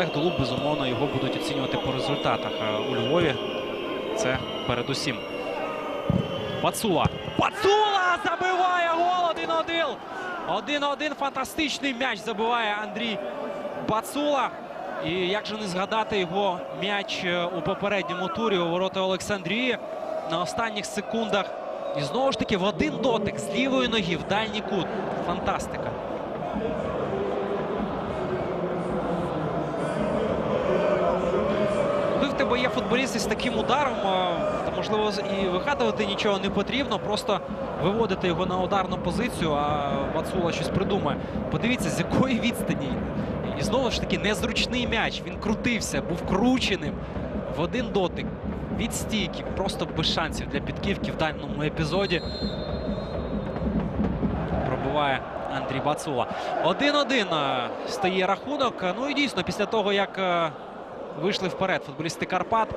клуб, безумовно, його будуть оцінювати по результатах. У Львові це передусім. Пацула. Пацула забиває гол 1-1. 1-1. Фантастичний м'яч забиває Андрій Пацула. І як же не згадати його м'яч е, у попередньому турі у ворота Олександрії на останніх секундах. І знову ж таки в один дотик з лівої ноги в дальній кут. Фантастика. В тебе є футболіст із таким ударом, а, то можливо і вигадувати нічого не потрібно, просто виводити його на ударну позицію, а Вацула щось придумає. Подивіться, з якої відстані. І знову ж таки незручний м'яч. Він крутився, був крученим в один дотик. Від стійки, просто без шансів для підківки в даному епізоді. Пробиває Андрій Бацула. 1-1 е, стає рахунок. Ну і дійсно, після того, як е, вийшли вперед футболісти Карпат.